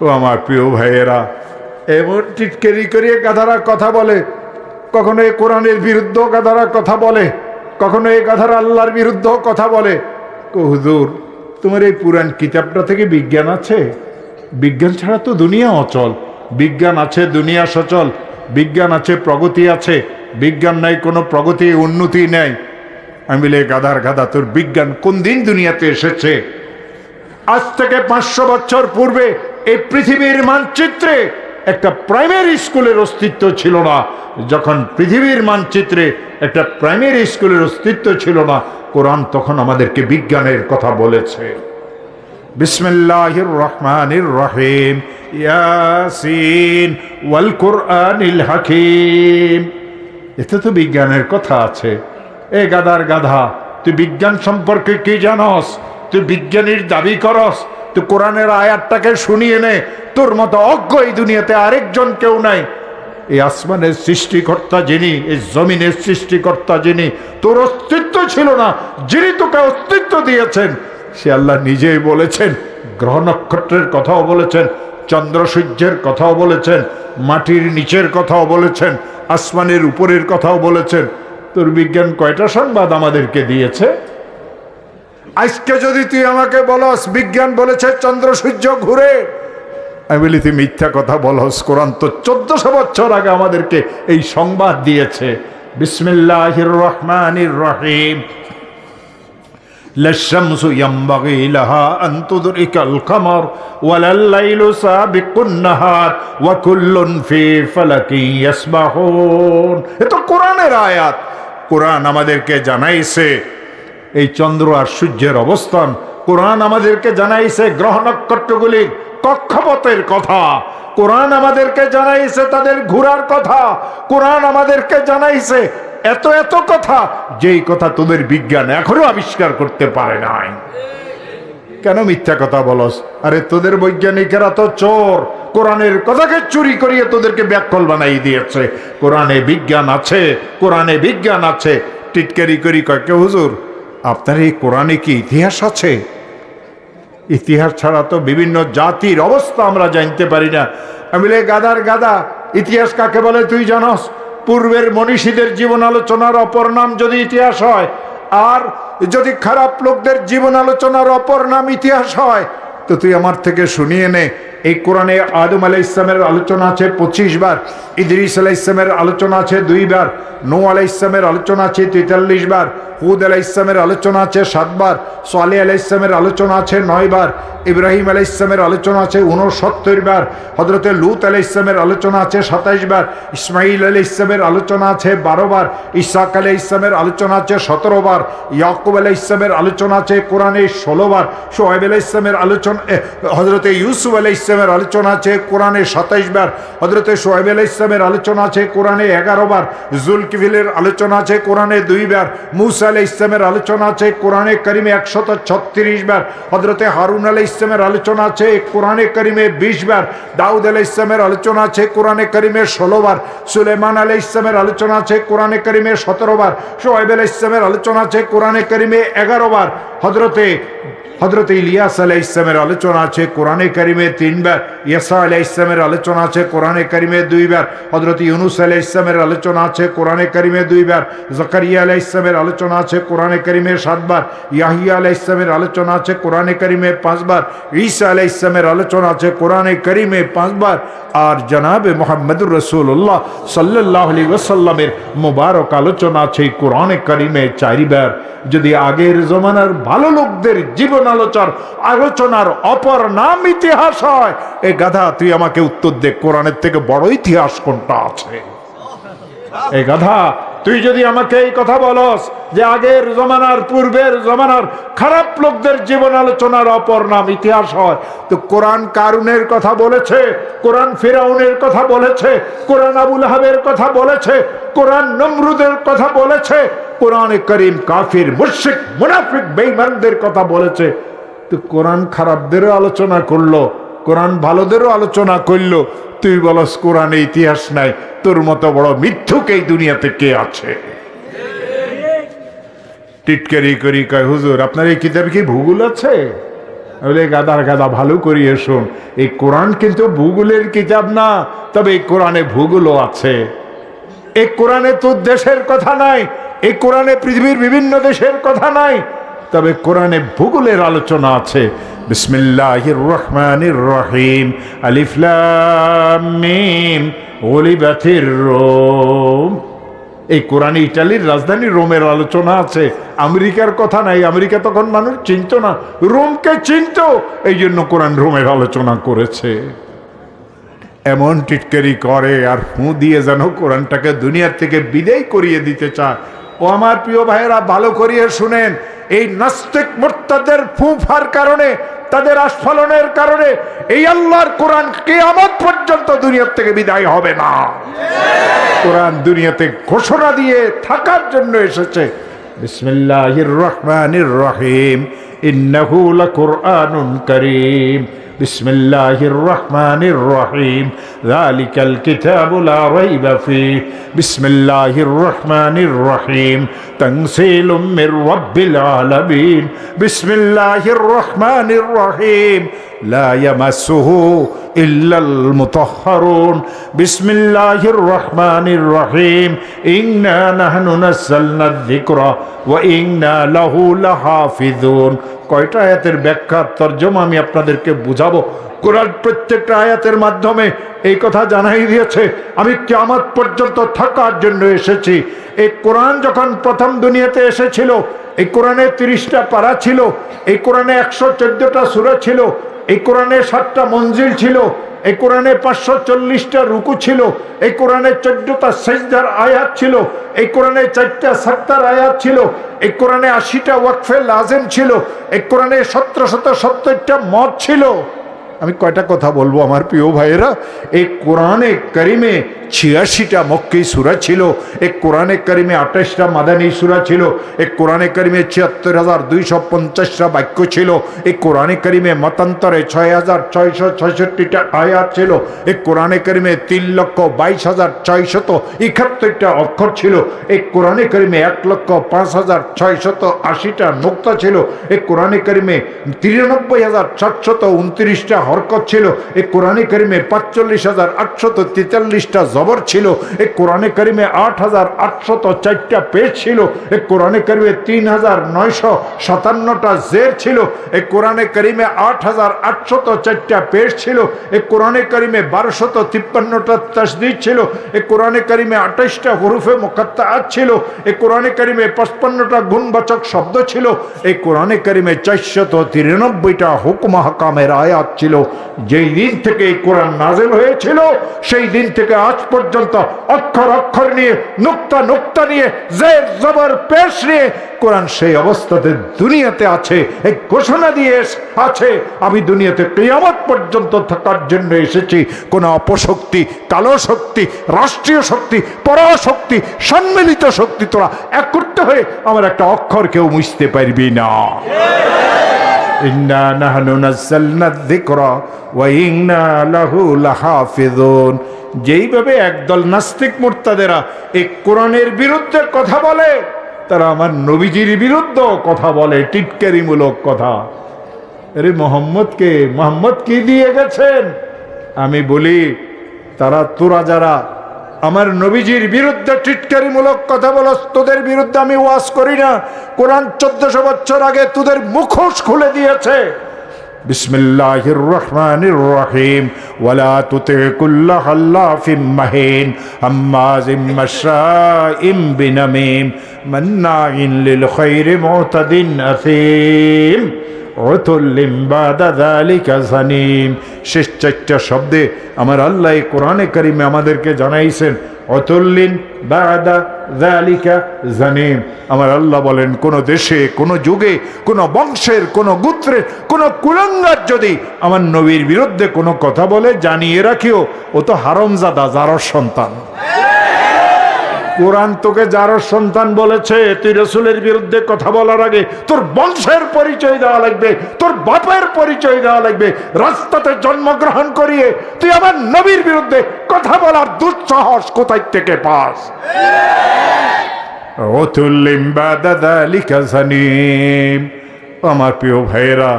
ও আমার প্রিয় ভাইয়েরা, এমন টিটকেরি করিয়ে গাধারা কথা বলে, কখনো এ কোরআনের বিরুদ্ধ গাধারা কথা বলে, কখনো এ গাধারা আল্লাহর বিরুদ্ধ কথা বলে। কো হুজুর, তোমার এই পুরাণ কিতাবটা থেকে বিজ্ঞান আছে? বিজ্ঞান ছাড়া তো দুনিয়া অচল। বিজ্ঞান আছে, দুনিয়া সচল। বিজ্ঞান আছে, প্রগতি আছে। বিজ্ঞান নাই, কোনো প্রগতি, উন্নতি নেই। আমি বলি গাধার গাধা, তোর বিজ্ঞান কোন দিন দুনিয়াতে এসেছে? আজ থেকে পাঁচশো বছর পূর্বে এই পৃথিবীর মানচিত্রে একটা প্রাইমারি স্কুলের অস্তিত্ব ছিল না। যখন পৃথিবীর মানচিত্রে একটা প্রাইমারি স্কুলের অস্তিত্ব ছিল না, কোরআন তখন আমাদেরকে বিজ্ঞানের কথা বলেছে। বিসমিল্লাহির রহমানির রহিম। ইয়াসিন ওয়াল কোরআনিল হাকিম। এতে তো বিজ্ঞানের কথা আছে। এ গাদার গাধা, তুই বিজ্ঞান সম্পর্কে কি জানস? তুই বিজ্ঞানীর দাবি করস? তুই কোরআনের আয়াতটাকে শুনিয়ে নে। তোর মতো অজ্ঞ এই দুনিয়াতে আরেকজন কেউ নাই। এই আসমানের সৃষ্টিকর্তা যিনি, এই জমিনের সৃষ্টিকর্তা যিনি, তোর অস্তিত্ব ছিল না, যিনি তোকে অস্তিত্ব দিয়েছেন, সে আল্লাহ নিজেই বলেছেন, গ্রহ নক্ষত্রের কথাও বলেছেন, চন্দ্র সূর্যের কথাও বলেছেন, মাটির নিচের কথাও বলেছেন, আসমানের উপরের কথাও বলেছেন। তোর বিজ্ঞান কয়টা সংবাদ আমাদেরকে দিয়েছে? আজকে যদি তুই আমাকে বলস বিজ্ঞান বলেছে চন্দ্র সূর্য ঘুরে আমি বলি তুই মিথ্যা কথা বলস কোরআন তো চোদ্দশো বছর আগে আমাদেরকে এই সংবাদ দিয়েছে বিসমিল্লাহির রহমানির রহিম لا الشمس ينبغي لها أن تدرك القمر ولا الليل سابق النهار وكل في فلك يسبحون এটা কোরআনের আয়াত কোরআন আমাদেরকে জানাইছে এই চন্দ্র আর সূর্যের অবস্থান। কোরআন আমাদেরকে জানাইছে গ্রহ নক্ষত্রগুলি কক্ষপথের কথা। কোরআন আমাদেরকে জানাইছে তাদের ঘোরার কথা। কোরআন আমাদেরকে জানাইছে এত এত কথা, যেই কথা তোদের বিজ্ঞান এখনও আবিষ্কার করতে পারে নাই। কেন মিথ্যা কথা বলস? আরে তোদের বৈজ্ঞানিকেরা তো চোর। কোরআনের কথাকে চুরি করিয়ে তোদেরকে ব্যাকল বানাই দিয়েছে। কোরআনে বিজ্ঞান আছে, কোরআনে বিজ্ঞান আছে। টিটকারি করি কয়েকে হুজুর? আপনার এই কোরআনে কি ইতিহাস আছে? ইতিহাস ছাড়া তো বিভিন্ন জাতির অবস্থা আমরা জানতে পারি না। আমি গাদার গাদা, ইতিহাস কাকে বলে তুই জানস? পূর্বের মনীষীদের জীবন আলোচনার অপর নাম যদি ইতিহাস হয়, আর যদি খারাপ লোকদের জীবন আলোচনার অপর নাম ইতিহাস হয়, তো তুই আমার থেকে শুনিয়ে নে। এই কোরআনে আদম আলাহ ইসলামের আলোচনা আছে পঁচিশ বার ইদরিস আলাহ ইসলামের আলোচনা আছে দুইবার নৌ আলাহ ইসলামের আলোচনা আছে তেতাল্লিশ বার হুদ আলাহ ইসলামের আলোচনা আছে সাতবার সোয়ালে আলাহ ইসলামের আলোচনা আছে নয় বার ইব্রাহিম আলাহ ইসলামের আলোচনা আছে উনসত্তর বার হজরতে লুত আলাহ ইসলামের আলোচনা আছে সাতাইশ বার ইসমাইল আলাহ ইসলামের আলোচনা আছে বারো বার ইসাক আলাহ ইসলামের আলোচনা আছে সতেরো বার ইয়াকুব আলাহ ইসলামের আলোচনা আছে কোরআনে ষোলো বার সোহেব আলাহ ইসলামের আলোচনা হজরতে ইউসুফ আলাহ ইসলামের আলোচনা আছে, কোরআনে সাতাইশ বার। হজরতে সোহেব আলাহ ইসলামের আলোচনা আছে, কোরআনে এগারো বার। জুলকিফিলের আলোচনা আছে, কোরআনে দুইবার মুসা আলাহ ইসলামের আলোচনা আছে, কোরআনে করিমে একশত ছত্রিশ বার। হজরতে হারুন আলাহ ইসলামের আলোচনা আছে, কোরআনে করিমে বিশ বার। দাউদ আলাহ ইসলামের আলোচনা আছে, কোরআনে করিমে ষোলো বার। সুলেমান আলাহ ইসলামের আলোচনা আছে, কোরআনে করিমে সতেরো বার। সোহেব আলাহ ইসলামের আলোচনা আছে, কোরআনে করিমে এগারো বার। হজরতে হজরত ইলিয়াস আলাহ ইসলামের আলোচনা আছে, কোরআনে কারিমে তিনবার ইয়াসা আলাহ ইসলামের আলোচনা আছে, কোরআনে কারিমে দুইবার হজরত ইউনুস আলাহ ইসলামের আলোচনা আছে, কোরআনে কারিমে দুইবার, জকারিয়া আলাহ ইসলামের আলোচনা আছে, কোরআনে কারিমে সাতবার, ইয়াহিয়া আলাহ ইসলামের আলোচনা আছে, কোরআনে কারিমে পাঁচবার, ঈসা আলাহ ইসলামের আলোচনা আছে, কোরআনে কারিমে পাঁচবার, আর জনাবে মোহাম্মদুর রসুল্লাহ সাল্লাহ আলী ওসাল্লামের মোবারক আলোচনা আছে, কোরআনে কারিমে চারিবার। যদি আগের জমানার ভালো লোকদের জীবন আলোচনার আলোচনার অপর নাম ইতিহাস হয় এ গাধা, তুই আমাকে উত্তর দে, কোরআনের থেকে বড় ইতিহাস কোনটা আছে? এ গাধা, তুই যদি আমাকে এই কথা বলস যে আগের জমানার, পূর্বের জমানার খারাপ লোকদের জীবন আলোচনার অপর নাম ইতিহাস হয়, তো কোরআন কারুনের কথা বলেছে, কোরআন ফেরাউনের কথা বলেছে, কোরআন আবুল হাবের কথা বলেছে, কোরআন নমরুদের কথা বলেছে, কোরআনে করিম কাফির মুশিক মুনাফিক, বেঈমানদের কথা বলেছে, তো কোরআন খারাপদেরও আলোচনা করল কোরআন ভালোদেরও আলোচনা করল। তুই বলস, কোরআনে ইতিহাস নাই। তোর মতো বড় মিথ্যুক এই দুনিয়াতে কে আছে? টিটকারি করি, কয়, হুজুর, আপনার এই কিতাবে কি ভূগোল আছে? গাদার গাদা, ভালো করিয়ে শোন এই কোরআন কিন্তু ভূগোলের কিতাব না, তবে এই কোরআনে ভূগোলও আছে। এই কোরআনে তো দেশের কথা নাই, এই কোরআনে পৃথিবীর বিভিন্ন দেশের কথা নাই, তবে কোরআনে ভূগোলের আলোচনা আছে। বিসমিল্লাহির রহমানির রহিম। মিম, গলিবাতির রোম। এই কোরআনে ইটালির রাজধানী রোমের আলোচনা আছে। আমেরিকার কথা নাই, আমেরিকা তখন মানুষ চিনত না। রোমকে চিনত এই জন্য কোরআন রোমের আলোচনা করেছে। এমন টিটকারি করে আর ফু দিয়ে যেন কোরআনটাকে দুনিয়ার থেকে বিদায় করিয়ে দিতে চায়। ও আমার প্রিয় ভাইয়েরা, ভালো করিয়ে শুনেন এই নাস্তিক মোর্তাদের ফুফার কারণে, তাদের আস্ফলনের কারণে এই আল্লাহর কোরআন কেয়ামত পর্যন্ত দুনিয়ার থেকে বিদায় হবে না। কোরআন দুনিয়াতে ঘোষণা দিয়ে থাকার জন্য এসেছে। বিসমিল্লাহির রহমানির রহিম। ইন্নাহু লাকুরআনুন করিম بسم الله الرحمن الرحيم ذلك الكتاب لا ريب فيه بسم الله الرحمن الرحيم تنزيل من رب العالمين بسم الله الرحمن الرحيم لا يمسه إلا المطهرون بسم الله الرحمن الرحيم إنا نحن نزلنا الذكر وإنا له لحافظون কয়টা আয়াতের ব্যাখ্যা তর্জমা আমি আপনাদেরকে বুঝাবো? কোরআন প্রত্যেকটা আয়াতের মাধ্যমে এই কথা জানাই দিয়েছে, আমি কেমন পর্যন্ত থাকার জন্য এসেছি। এই কোরআন যখন প্রথম দুনিয়াতে এসেছিল, এই কোরআনে তিরিশটা পারা ছিল, এই কোরআনে একশো চোদ্দটা সুরা ছিল, এই কোরআনে সাতটা মঞ্জিল ছিল এই কোরআনে পাঁচশো চল্লিশটা রুকু ছিল এই কোরআনে চোদ্দটা সেজদার আয়াত ছিল এই কোরআনে চারটা সাতটার আয়াত ছিল এই কোরআনে আশিটা ওয়াকফে লাজেম ছিল এই কোরআনে সতেরো শত সত্তরটা মত ছিল। আমি কয়টা কথা বলব আমার প্রিয় ভাইয়েরা? এই কোরআনে করিমে ছিয়াশিটা মক্কি সুরা ছিল, এই কোরআনে করিমে আঠাশটা মাদানী সুরা ছিল, এই কোরআনে করিমে ছিয়াত্তর হাজার দুইশো পঞ্চাশটা বাক্য ছিল, এই কোরআনে করিমে মতান্তরে ছয় হাজার ছয়শো ছয়ষট্টিটা আয়াত ছিল, এই কোরআনে করিমে তিন লক্ষ বাইশ হাজার ছয়শত একাত্তরটা অক্ষর ছিল, এই কোরআনে করিমে এক লক্ষ পাঁচ হাজার ছয়শত আশিটা নোক্তা ছিল, এই কোরআনে করিমে তিরানব্বই হাজার সাতশত উনত্রিশটা হরকত ছিল। এই কোরআনে করিমে পাঁচচল্লিশ হাজার আটশত তেতাল্লিশটা জবর ছিল। এই কোরআনে করিমে আট হাজার আটশত চারটা পেজ ছিল। এই কোরআনে করিমে তিন হাজার নয়শো সাতান্নটা জের ছিল। এই কোরআনে করিমে আট হাজার আটশত চারটা পেজ ছিল। এই কোরআনে করিমে বারোশত তিপ্পান্নটা তসদিদ ছিল। এই কোরআনে করিমে আঠাশটা হরুফে মোকাত্তা ছিল। এই কোরআনে করিমে পঁচপান্নটা গুণবাচক শব্দ ছিল। এই কোরআনে করিমে চারশত তিরানব্বইটা হুকুম হাকামের আয়াত ছিল। যেই দিন থেকে এই কোরআন নাজেল হয়েছিল, সেই দিন থেকে আজ পর্যন্ত অক্ষর অক্ষর নিয়ে, নুক্তা নুক্তা নিয়ে, জের জবর পেশ নিয়ে কোরআন সেই অবস্থাতে দুনিয়াতে আছে, এই ঘোষণা দিয়ে আছে। আমি দুনিয়াতে কিয়ামত পর্যন্ত থাকার জন্য এসেছি। কোনো অপশক্তি, কালো শক্তি, রাষ্ট্রীয় শক্তি, পরাশক্তি, সম্মিলিত শক্তি তোরা এক করতে হয়ে আমার একটা অক্ষর কেউ মুছতে পারবি না। ইন্না নাহনু নাযালনা যিকরা ওয়া ইন্না লাহু লাহাফিজুন যেইভাবে একদল নাস্তিক মুরতাদেরা এই কোরআনের বিরুদ্ধে কথা বলে, তারা আমার নবীজির বিরুদ্ধে কথা বলে, টিটকারিমূলক কথা। আরে মোহাম্মদকে, মোহাম্মদ কি দিয়ে গেছেন? আমি বলি, তারা তোরা যারা আমার নবীজির বিরুদ্ধে টিটকারিমূলক কথা বলস তোদের বিরুদ্ধে আমি ওয়াজ করি না। কোরআন চোদ্দশো বছর আগে তোদের মুখোশ খুলে দিয়েছে। বিসমিল্লাহির রহিম ওয়ালা তুতি আথিম জানিম শেষ চারটা শব্দে আমার আল্লাহ কোরআনে কারিমে আমাদেরকে জানাইছেন অতুল্লিন বাদা দালিকা জানিম আমার আল্লাহ বলেন, কোন দেশে, কোন যুগে, কোন বংশের, কোন গোত্রের, কোন কুলঙ্গার যদি আমার নবীর বিরুদ্ধে কোনো কথা বলে, জানিয়ে রাখিও, ও তো হারমজাদা যারর সন্তান। কোরআন তোকে যার সন্তান বলেছে, তুই রসুলের বিরুদ্ধে কথা বলার আগে তোর বংশের পরিচয় দেওয়া লাগবে, তোর বাপের পরিচয় দেওয়া লাগবে, রাস্তাতে জন্মগ্রহণ করিয়ে তুই আমার নবীর বিরুদ্ধে কথা বলার দুঃসাহস কোথায় থেকে পাস? আমার প্রিয় ভাইয়েরা